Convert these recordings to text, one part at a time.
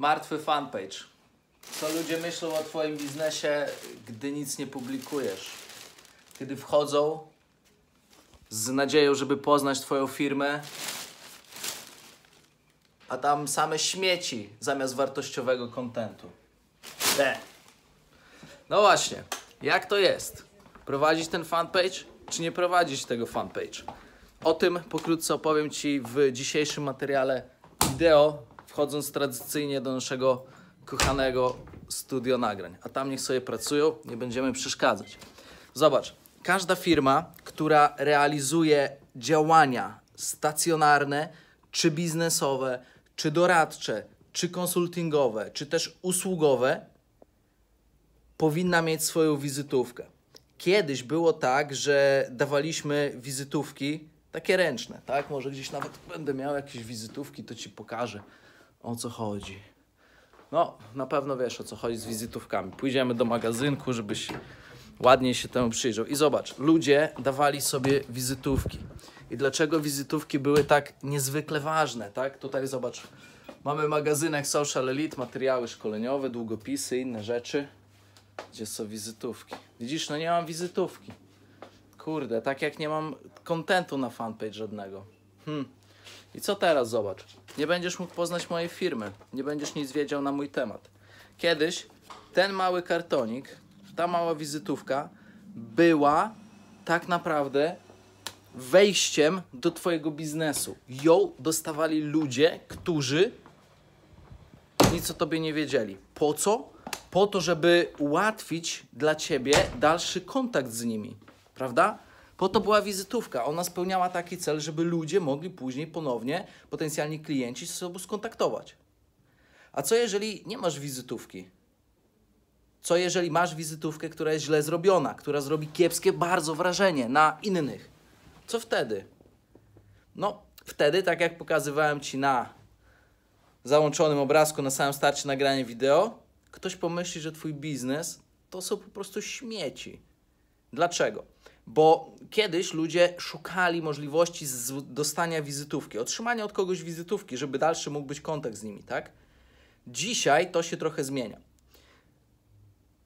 Martwy fanpage. Co ludzie myślą o Twoim biznesie, gdy nic nie publikujesz? Kiedy wchodzą z nadzieją, żeby poznać Twoją firmę, a tam same śmieci zamiast wartościowego kontentu. No właśnie, jak to jest? Prowadzić ten fanpage, czy nie prowadzić tego fanpage? O tym pokrótce opowiem Ci w dzisiejszym materiale wideo, wchodząc tradycyjnie do naszego kochanego studio nagrań. A tam niech sobie pracują, nie będziemy przeszkadzać. Zobacz, każda firma, która realizuje działania stacjonarne, czy biznesowe, czy doradcze, czy konsultingowe, czy też usługowe, powinna mieć swoją wizytówkę. Kiedyś było tak, że dawaliśmy wizytówki takie ręczne, tak? Może gdzieś nawet będę miał jakieś wizytówki, to ci pokażę o co chodzi. No, na pewno wiesz o co chodzi z wizytówkami. Pójdziemy do magazynku, żebyś ładniej się temu przyjrzał. I zobacz, ludzie dawali sobie wizytówki. I dlaczego wizytówki były tak niezwykle ważne, tak? Tutaj zobacz, mamy magazynek Social Elite, materiały szkoleniowe, długopisy, inne rzeczy. Gdzie są wizytówki? Widzisz, no nie mam wizytówki. Kurde, tak jak nie mam kontentu na fanpage żadnego. Hmm. I co teraz? Zobacz. Nie będziesz mógł poznać mojej firmy. Nie będziesz nic wiedział na mój temat. Kiedyś ten mały kartonik, ta mała wizytówka była tak naprawdę wejściem do Twojego biznesu. Ją dostawali ludzie, którzy nic o Tobie nie wiedzieli. Po co? Po to, żeby ułatwić dla Ciebie dalszy kontakt z nimi. Prawda? Po to była wizytówka. Ona spełniała taki cel, żeby ludzie mogli później ponownie, potencjalni klienci, z sobą skontaktować. A co jeżeli nie masz wizytówki? Co jeżeli masz wizytówkę, która jest źle zrobiona, która zrobi kiepskie bardzo wrażenie na innych? Co wtedy? No, wtedy, tak jak pokazywałem Ci na załączonym obrazku na samym starcie nagrania wideo, ktoś pomyśli, że Twój biznes to są po prostu śmieci. Dlaczego? Bo kiedyś ludzie szukali możliwości dostania wizytówki, otrzymania od kogoś wizytówki, żeby dalszy mógł być kontakt z nimi, tak? Dzisiaj to się trochę zmienia.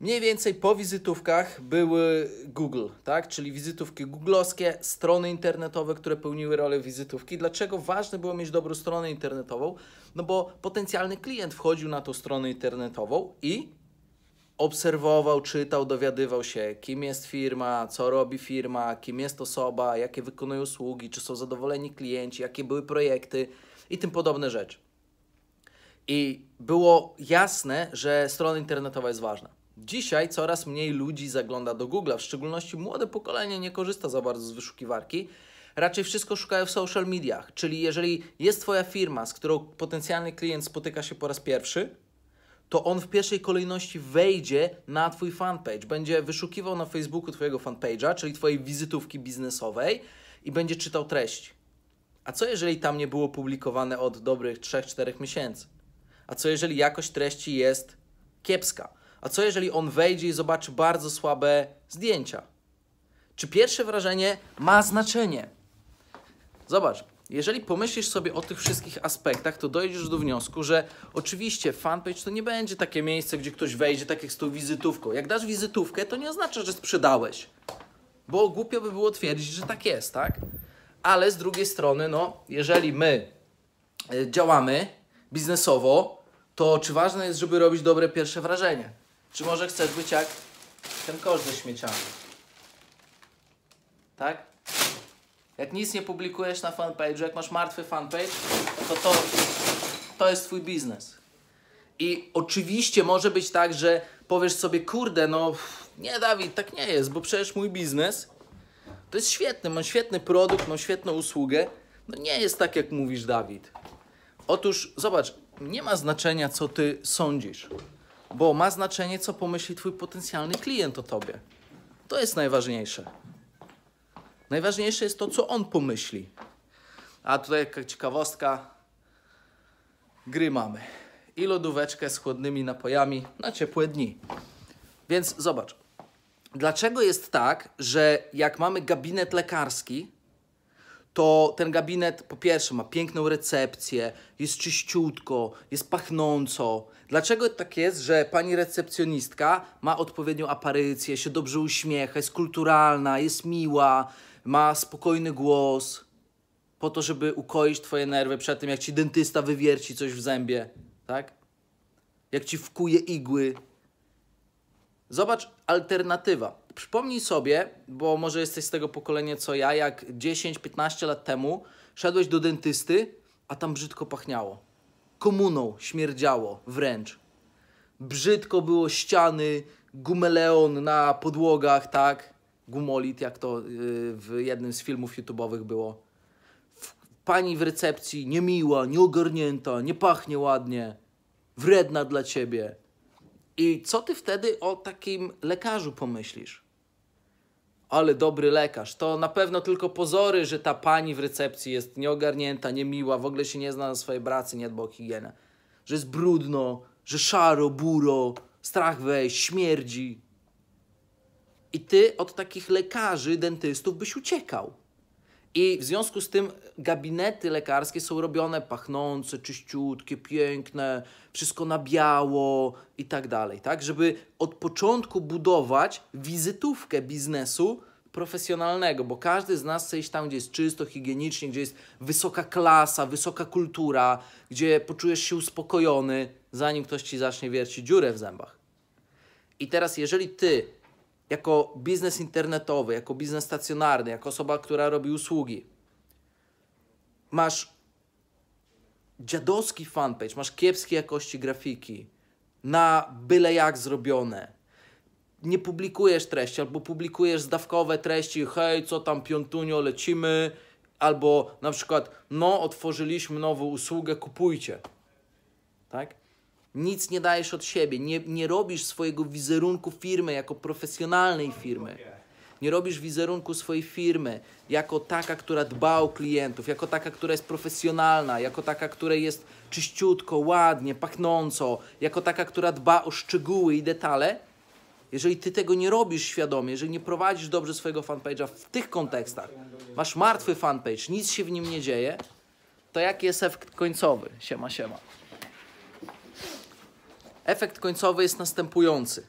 Mniej więcej po wizytówkach były Google, tak? czyli wizytówki googlowskie, strony internetowe, które pełniły rolę wizytówki. Dlaczego ważne było mieć dobrą stronę internetową? No bo potencjalny klient wchodził na tą stronę internetową i obserwował, czytał, dowiadywał się, kim jest firma, co robi firma, kim jest osoba, jakie wykonuje usługi, czy są zadowoleni klienci, jakie były projekty i tym podobne rzeczy. I było jasne, że strona internetowa jest ważna. Dzisiaj coraz mniej ludzi zagląda do Google, w szczególności młode pokolenie nie korzysta za bardzo z wyszukiwarki. Raczej wszystko szukają w social mediach, czyli jeżeli jest Twoja firma, z którą potencjalny klient spotyka się po raz pierwszy, to on w pierwszej kolejności wejdzie na Twój fanpage, będzie wyszukiwał na Facebooku Twojego fanpage'a, czyli Twojej wizytówki biznesowej i będzie czytał treści. A co jeżeli tam nie było publikowane od dobrych 3-4 miesięcy? A co jeżeli jakość treści jest kiepska? A co jeżeli on wejdzie i zobaczy bardzo słabe zdjęcia? Czy pierwsze wrażenie ma znaczenie? Zobacz, jeżeli pomyślisz sobie o tych wszystkich aspektach, to dojdziesz do wniosku, że oczywiście fanpage to nie będzie takie miejsce, gdzie ktoś wejdzie tak jak z tą wizytówką. Jak dasz wizytówkę, to nie oznacza, że sprzedałeś. Bo głupio by było twierdzić, że tak jest, tak? Ale z drugiej strony, no, jeżeli my y, działamy biznesowo, to czy ważne jest, żeby robić dobre pierwsze wrażenie? Czy może chcesz być jak ten kosz ze śmieciami? Tak? Jak nic nie publikujesz na fanpage'u, jak masz martwy fanpage, to, to to jest twój biznes. I oczywiście może być tak, że powiesz sobie, kurde, no nie Dawid, tak nie jest, bo przecież mój biznes to jest świetny, mam świetny produkt, mam świetną usługę. No nie jest tak, jak mówisz Dawid. Otóż zobacz, nie ma znaczenia, co ty sądzisz, bo ma znaczenie, co pomyśli twój potencjalny klient o tobie. To jest najważniejsze. Najważniejsze jest to, co on pomyśli. A tutaj jaka ciekawostka. Gry mamy. I lodóweczkę z chłodnymi napojami na ciepłe dni. Więc zobacz. Dlaczego jest tak, że jak mamy gabinet lekarski, to ten gabinet po pierwsze ma piękną recepcję, jest czyściutko, jest pachnąco. Dlaczego tak jest, że pani recepcjonistka ma odpowiednią aparycję, się dobrze uśmiecha, jest kulturalna, jest miła, ma spokojny głos, po to, żeby ukoić twoje nerwy przed tym, jak ci dentysta wywierci coś w zębie, tak? Jak ci wkuje igły. Zobacz, alternatywa. Przypomnij sobie, bo może jesteś z tego pokolenia co ja, jak 10-15 lat temu szedłeś do dentysty, a tam brzydko pachniało. Komuną śmierdziało wręcz. Brzydko było ściany, gumeleon na podłogach, tak? Gumolit, jak to yy, w jednym z filmów YouTube'owych było. Pani w recepcji niemiła, nieogarnięta, nie pachnie ładnie, wredna dla ciebie. I co ty wtedy o takim lekarzu pomyślisz? Ale dobry lekarz. To na pewno tylko pozory, że ta pani w recepcji jest nieogarnięta, niemiła, w ogóle się nie zna na swojej pracy, nie dba o higienę. Że jest brudno, że szaro, buro, strach wejść, śmierdzi. I ty od takich lekarzy, dentystów byś uciekał. I w związku z tym gabinety lekarskie są robione pachnące, czyściutkie, piękne, wszystko na biało i tak dalej, tak? Żeby od początku budować wizytówkę biznesu profesjonalnego, bo każdy z nas chce iść tam, gdzie jest czysto, higienicznie, gdzie jest wysoka klasa, wysoka kultura, gdzie poczujesz się uspokojony, zanim ktoś ci zacznie wiercić dziurę w zębach. I teraz, jeżeli ty, jako biznes internetowy, jako biznes stacjonarny, jako osoba, która robi usługi, masz dziadowski fanpage, masz kiepskiej jakości grafiki, na byle jak zrobione, nie publikujesz treści, albo publikujesz zdawkowe treści, hej, co tam piątunio, lecimy, albo na przykład, no, otworzyliśmy nową usługę, kupujcie. Tak? Nic nie dajesz od siebie, nie, nie robisz swojego wizerunku firmy jako profesjonalnej firmy. Nie robisz wizerunku swojej firmy jako taka, która dba o klientów, jako taka, która jest profesjonalna, jako taka, która jest czyściutko, ładnie, pachnąco, jako taka, która dba o szczegóły i detale. Jeżeli ty tego nie robisz świadomie, jeżeli nie prowadzisz dobrze swojego fanpage'a w tych kontekstach, masz martwy fanpage, nic się w nim nie dzieje, to jaki jest efekt końcowy? Siema, siema. Efekt końcowy jest następujący.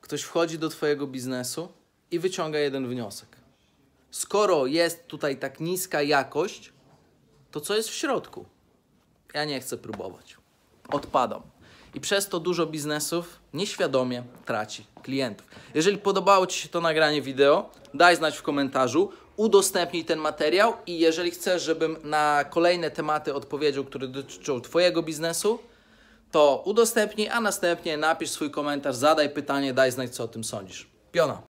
Ktoś wchodzi do Twojego biznesu i wyciąga jeden wniosek. Skoro jest tutaj tak niska jakość, to co jest w środku? Ja nie chcę próbować. Odpadam. I przez to dużo biznesów nieświadomie traci klientów. Jeżeli podobało Ci się to nagranie wideo, daj znać w komentarzu, udostępnij ten materiał i jeżeli chcesz, żebym na kolejne tematy odpowiedział, które dotyczą Twojego biznesu, to udostępnij, a następnie napisz swój komentarz, zadaj pytanie, daj znać, co o tym sądzisz. Piona.